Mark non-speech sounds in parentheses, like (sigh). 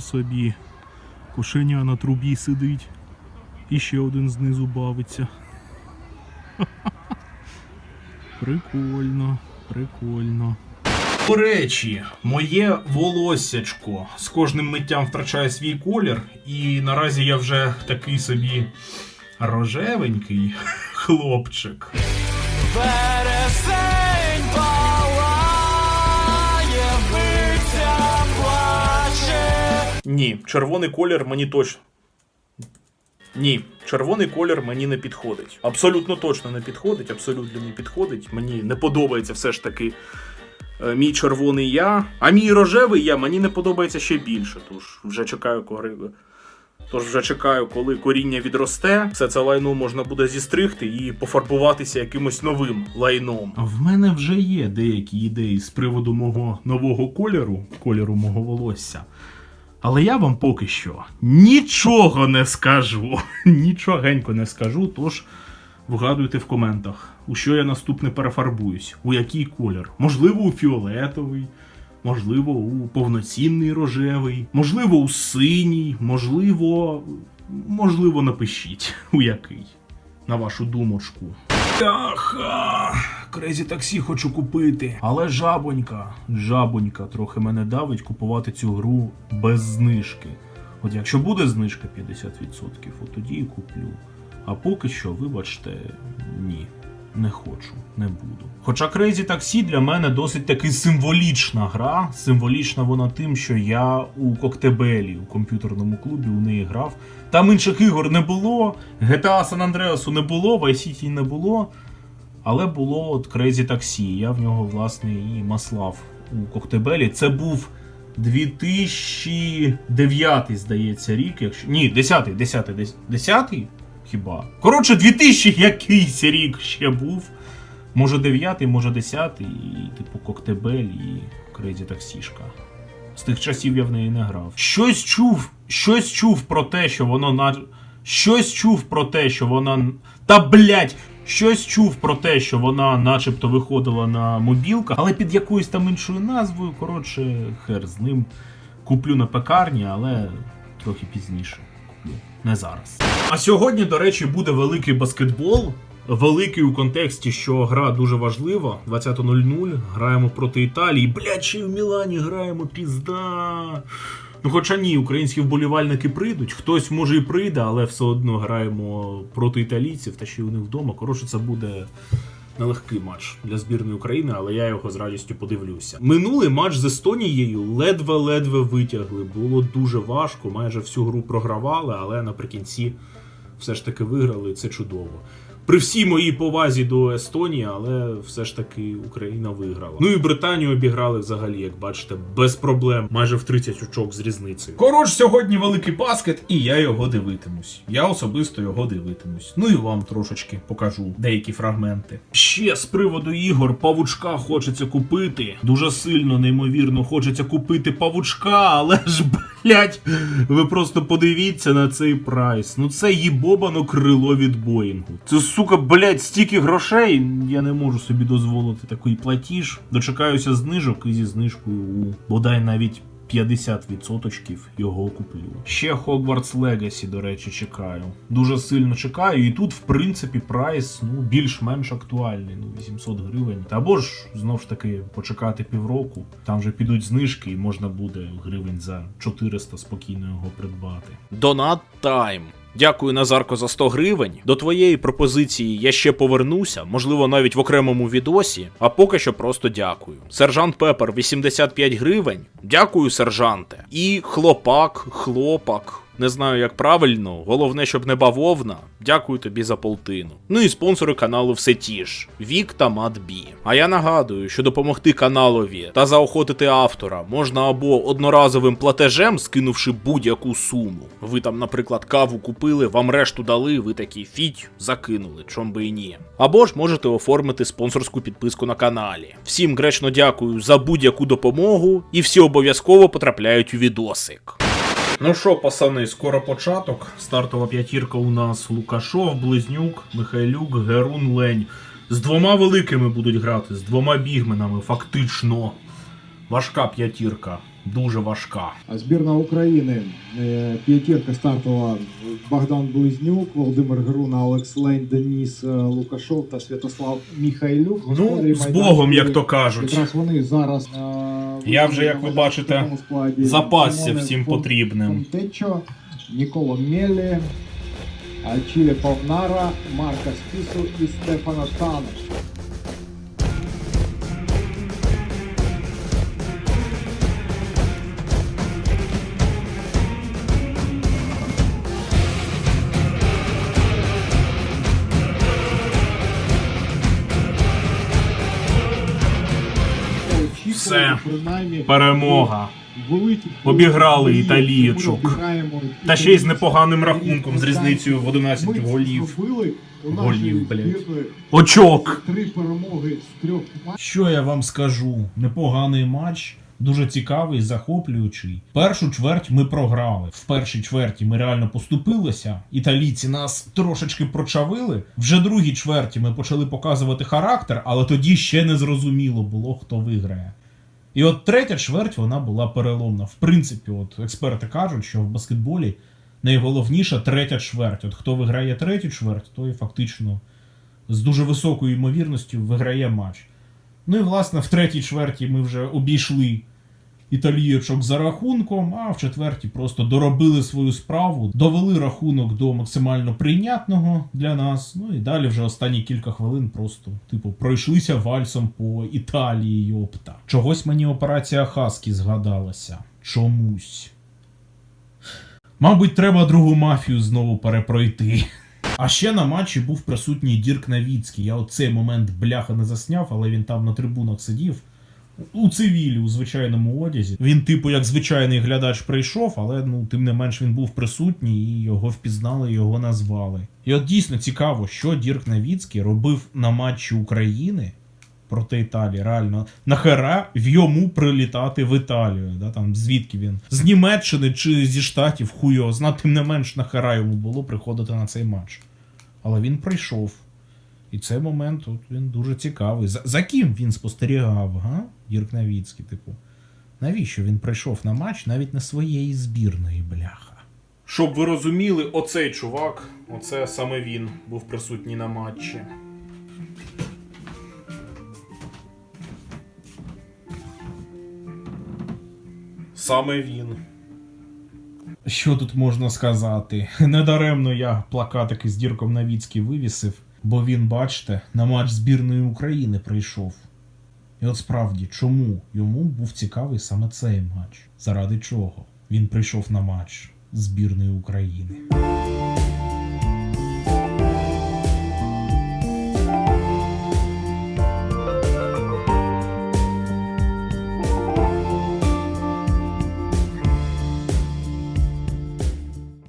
собі. Кошеня на трубі сидить. І ще один знизу бавиться. (laughs) Прикольно, прикольно. До речі, моє волоссячко з кожним миттям втрачає свій колір, і наразі я вже такий собі рожевенький (laughs) хлопчик. Вересень Ні, червоний колір мені точно. Ні, червоний колір мені не підходить. Абсолютно точно не підходить, абсолютно не підходить. Мені не подобається все ж таки е, мій червоний я. А мій рожевий я мені не подобається ще більше. Тож вже чекаю, коли. Тож вже чекаю, коли коріння відросте, все це лайно можна буде зістригти і пофарбуватися якимось новим лайном. В мене вже є деякі ідеї з приводу мого нового кольору, кольору мого волосся. Але я вам поки що нічого не скажу. (laughs) Нічогенько не скажу, тож вгадуйте в коментах, у що я наступне перефарбуюсь, у який колір. Можливо, у фіолетовий, можливо, у повноцінний рожевий, можливо, у синій, можливо, можливо, напишіть, у який. На вашу думочку. Аха, крезі таксі хочу купити. Але жабонька, жабонька трохи мене давить купувати цю гру без знижки. От якщо буде знижка 50%, от тоді і куплю. А поки що, вибачте, ні. Не хочу, не буду. Хоча Crazy Taxi для мене досить таки символічна гра. Символічна вона тим, що я у Коктебелі, у комп'ютерному клубі у неї грав. Там інших ігор не було, GTA San Andreas не було, Vice City не було. Але було от Crazy Taxi. Я в нього, власне, і маслав у Коктебелі. Це був 2009, здається, рік. Якщо... Ні, 10-й, 10-й, 10-й? Хіба? Коротше, 2000 якийсь рік ще був. Може 9, може 10, і типу Коктебель і Crazy Таксішка. З тих часів я в неї не грав. Щось чув, щось чув про те, що воно на. Щось чув про те, що вона. Та блять! Щось чув про те, що вона начебто виходила на мобілках, але під якоюсь там іншою назвою. Коротше, хер з ним. Куплю на пекарні, але трохи пізніше куплю. Не зараз. А сьогодні, до речі, буде великий баскетбол. Великий у контексті, що гра дуже важлива. 20.00 граємо проти Італії. Ще в Мілані граємо пізда. Ну, хоча ні, українські вболівальники прийдуть. Хтось може і прийде, але все одно граємо проти італійців та ще й у них вдома. Коротше, це буде нелегкий матч для збірної України, але я його з радістю подивлюся. Минулий матч з Естонією ледве-ледве витягли. Було дуже важко, майже всю гру програвали, але наприкінці все ж таки виграли. і Це чудово. При всій моїй повазі до Естонії, але все ж таки Україна виграла. Ну і Британію обіграли взагалі, як бачите, без проблем, майже в 30 очок з різницею. Коротше, сьогодні великий баскет, і я його дивитимусь. Я особисто його дивитимусь. Ну і вам трошечки покажу деякі фрагменти. Ще з приводу ігор павучка хочеться купити. Дуже сильно, неймовірно, хочеться купити павучка, але ж блять, ви просто подивіться на цей прайс. Ну це їбобано крило від Боїнгу. Це сука, блять, стільки грошей. Я не можу собі дозволити такий платіж. Дочекаюся знижок і зі знижкою у бодай навіть 50% його куплю. Ще Hogwarts Legacy, до речі, чекаю. Дуже сильно чекаю. І тут, в принципі, прайс ну, більш-менш актуальний. Ну, 800 гривень. Або ж знов ж таки почекати півроку. Там вже підуть знижки, і можна буде гривень за 400 спокійно його придбати. Донат тайм. Дякую, Назарко, за 100 гривень. До твоєї пропозиції я ще повернуся, можливо, навіть в окремому відосі, а поки що просто дякую. Сержант Пепер 85 гривень. Дякую, сержанте. І хлопак, хлопак. Не знаю, як правильно, головне, щоб не бавовна. Дякую тобі за полтину. Ну і спонсори каналу все ті ж Вік та Матбі. А я нагадую, що допомогти каналові та заохотити автора можна або одноразовим платежем, скинувши будь-яку суму. Ви там, наприклад, каву купили, вам решту дали, ви такі фіть закинули, чом би і ні. Або ж можете оформити спонсорську підписку на каналі. Всім гречно дякую за будь-яку допомогу, і всі обов'язково потрапляють у відосик. Ну що, пацани, скоро початок. Стартова п'ятірка у нас Лукашов, Близнюк, Михайлюк, Герун, Лень. З двома великими будуть грати, з двома бігменами, фактично. Важка п'ятірка. дуже важка. А збірна України е, п'ятірка стартова Богдан Близнюк, Володимир Груна, Олекс Лень, Деніс е, Лукашов та Святослав Міхайлюк. Ну, з. Богом, як то кажуть. Якраз вони зараз. Я вже, як ви бачите. Запасся всім потрібним. Ніколо Мелі, Ачіле Павнара, Марка Спісу і Стефана Тана. Принаймні, Перемога. Обіграли обіграємо Та ще й з непоганим рахунком, з різницею в 11 Ми голів. Голів, блядь. Очок! Три перемоги з трьох. Що я вам скажу? Непоганий матч. Дуже цікавий, захоплюючий. Першу чверть ми програли. В першій чверті ми реально поступилися. Італійці нас трошечки прочавили. Вже другій чверті ми почали показувати характер, але тоді ще не зрозуміло було, хто виграє. І от третя чверть вона була переломна. В принципі, от експерти кажуть, що в баскетболі найголовніша третя чверть. От хто виграє третю чверть, той фактично з дуже високою ймовірністю виграє матч. Ну і власне в третій чверті ми вже обійшли італійочок за рахунком, а в четвертій просто доробили свою справу, довели рахунок до максимально прийнятного для нас. Ну і далі вже останні кілька хвилин просто, типу, пройшлися вальсом по Італії, йопта. Чогось мені операція Хаскі згадалася. Чомусь. Мабуть, треба другу мафію знову перепройти. А ще на матчі був присутній Дірк Навіцький. Я оцей момент бляха не засняв, але він там на трибунах сидів. У цивілі, у звичайному одязі. Він, типу, як звичайний глядач прийшов, але ну, тим не менш він був присутній і його впізнали, його назвали. І от дійсно цікаво, що Дірк Навіцький робив на матчі України проти Італії. Реально, нахера в йому прилітати в Італію. Да? Там, звідки він? З Німеччини чи зі Штатів, хуй зна, тим не менш нахера йому було приходити на цей матч. Але він прийшов. І цей момент от, він дуже цікавий. За, за ким він спостерігав, га? Дірк Навіцький, типу. Навіщо він прийшов на матч навіть не своєї збірної, бляха? Щоб ви розуміли, оцей чувак, оце саме він був присутній на матчі. Саме він. Що тут можна сказати? Недаремно я плакатики з Дірком Навіцький вивісив, бо він, бачите, на матч збірної України прийшов. І от справді, чому йому був цікавий саме цей матч? Заради чого? Він прийшов на матч збірної України.